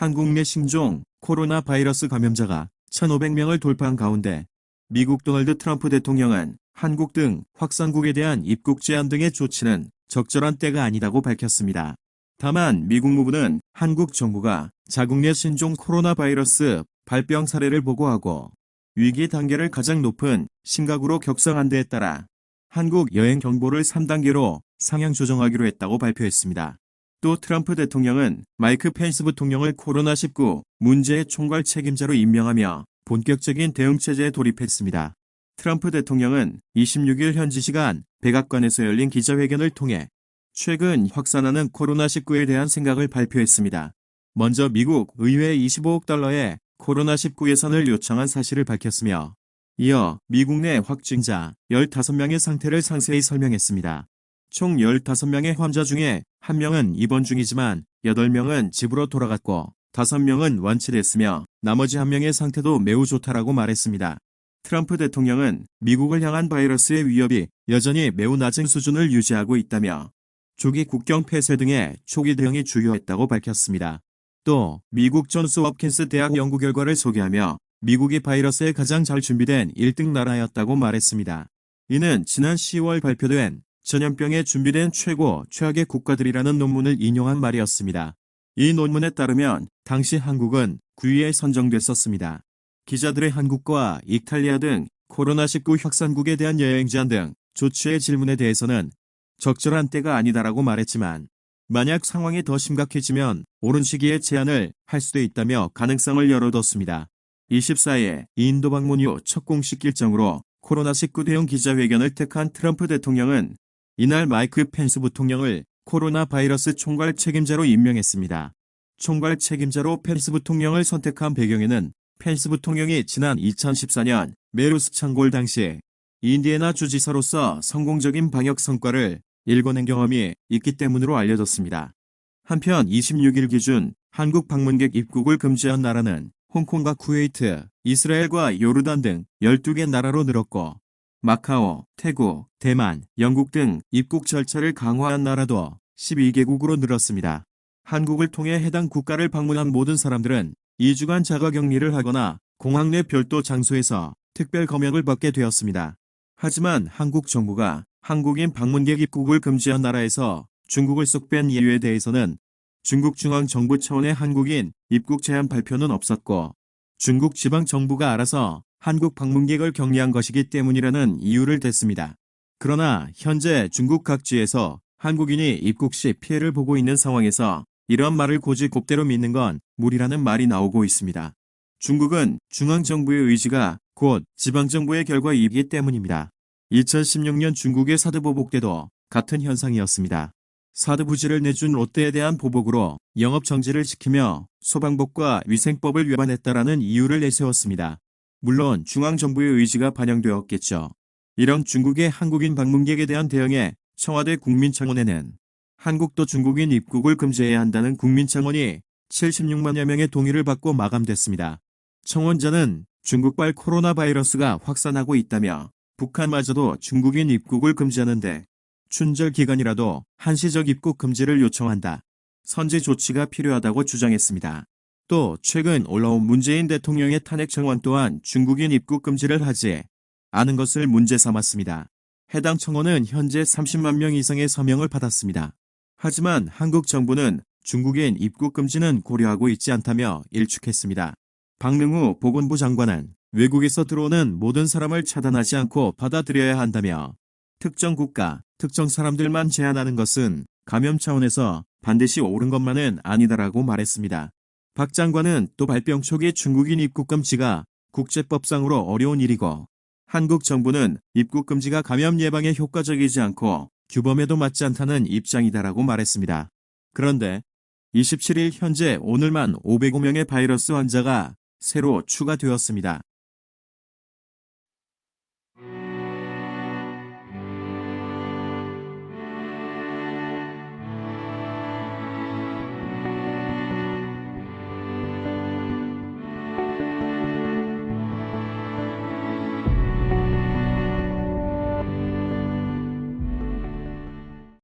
한국 내 신종 코로나 바이러스 감염자가 1,500명을 돌파한 가운데 미국 도널드 트럼프 대통령은 한국 등 확산국에 대한 입국 제한 등의 조치는 적절한 때가 아니다고 밝혔습니다. 다만 미국 무부는 한국 정부가 자국 내 신종 코로나 바이러스 발병 사례를 보고하고 위기 단계를 가장 높은 심각으로 격상한 데에 따라 한국 여행 경보를 3단계로 상향 조정하기로 했다고 발표했습니다. 또 트럼프 대통령은 마이크 펜스 부통령을 코로나19 문제의 총괄 책임자로 임명하며 본격적인 대응 체제에 돌입했습니다. 트럼프 대통령은 26일 현지 시간 백악관에서 열린 기자회견을 통해 최근 확산하는 코로나19에 대한 생각을 발표했습니다. 먼저 미국 의회 25억 달러의 코로나19 예산을 요청한 사실을 밝혔으며 이어 미국 내 확진자 15명의 상태를 상세히 설명했습니다. 총 15명의 환자 중에 1명은 입원 중이지만 8명은 집으로 돌아갔고 5명은 완치됐으며 나머지 1명의 상태도 매우 좋다라고 말했습니다. 트럼프 대통령은 미국을 향한 바이러스의 위협이 여전히 매우 낮은 수준을 유지하고 있다며 조기 국경 폐쇄 등의 초기 대응이 주요했다고 밝혔습니다. 또 미국 존스 홉킨스 대학 연구 결과를 소개하며 미국이 바이러스에 가장 잘 준비된 1등 나라였다고 말했습니다. 이는 지난 10월 발표된 전염병에 준비된 최고 최악의 국가들이라는 논문을 인용한 말이었습니다. 이 논문에 따르면 당시 한국은 9위에 선정됐었습니다. 기자들의 한국과 이탈리아 등 코로나19 확산국에 대한 여행 제한 등 조치의 질문에 대해서는 적절한 때가 아니다라고 말했지만 만약 상황이 더 심각해지면 옳은 시기에 제한을 할 수도 있다며 가능성을 열어뒀습니다. 24일 인도 방문 후첫 공식 일정으로 코로나19 대응 기자회견을 택한 트럼프 대통령은 이날 마이크 펜스 부통령을 코로나 바이러스 총괄 책임자로 임명했습니다. 총괄 책임자로 펜스 부통령을 선택한 배경에는 펜스 부통령이 지난 2014년 메루스 창골 당시 인디애나 주지사로서 성공적인 방역 성과를 일궈낸 경험이 있기 때문으로 알려졌습니다. 한편 26일 기준 한국 방문객 입국을 금지한 나라는 홍콩과 쿠웨이트, 이스라엘과 요르단 등 12개 나라로 늘었고 마카오, 태국, 대만, 영국 등 입국 절차를 강화한 나라도 12개국으로 늘었습니다. 한국을 통해 해당 국가를 방문한 모든 사람들은 2주간 자가격리를 하거나 공항 내 별도 장소에서 특별 검역을 받게 되었습니다. 하지만 한국 정부가 한국인 방문객 입국을 금지한 나라에서 중국을 쏙뺀 이유에 대해서는 중국 중앙정부 차원의 한국인 입국 제한 발표는 없었고 중국 지방정부가 알아서 한국 방문객을 격리한 것이기 때문이라는 이유를 댔습니다. 그러나 현재 중국 각지에서 한국인이 입국 시 피해를 보고 있는 상황에서 이런 말을 고지 곧대로 믿는 건 무리라는 말이 나오고 있습니다. 중국은 중앙정부의 의지가 곧 지방정부의 결과이기 때문입니다. 2016년 중국의 사드 보복 때도 같은 현상이었습니다. 사드 부지를 내준 롯데에 대한 보복으로 영업 정지를 시키며 소방법과 위생법을 위반했다라는 이유를 내세웠습니다. 물론 중앙정부의 의지가 반영되었겠죠. 이런 중국의 한국인 방문객에 대한 대응에 청와대 국민청원에는 한국도 중국인 입국을 금지해야 한다는 국민청원이 76만여 명의 동의를 받고 마감됐습니다. 청원자는 중국발 코로나 바이러스가 확산하고 있다며 북한마저도 중국인 입국을 금지하는데 춘절 기간이라도 한시적 입국 금지를 요청한다. 선제 조치가 필요하다고 주장했습니다. 또 최근 올라온 문재인 대통령의 탄핵 청원 또한 중국인 입국 금지를 하지 않은 것을 문제 삼았습니다. 해당 청원은 현재 30만 명 이상의 서명을 받았습니다. 하지만 한국 정부는 중국인 입국 금지는 고려하고 있지 않다며 일축했습니다. 박능우 보건부 장관은 외국에서 들어오는 모든 사람을 차단하지 않고 받아들여야 한다며 특정 국가, 특정 사람들만 제한하는 것은 감염 차원에서 반드시 옳은 것만은 아니다라고 말했습니다. 박 장관은 또 발병 초기 중국인 입국 금지가 국제법상으로 어려운 일이고 한국 정부는 입국 금지가 감염 예방에 효과적이지 않고 규범에도 맞지 않다는 입장이다라고 말했습니다. 그런데 27일 현재 오늘만 505명의 바이러스 환자가 새로 추가되었습니다.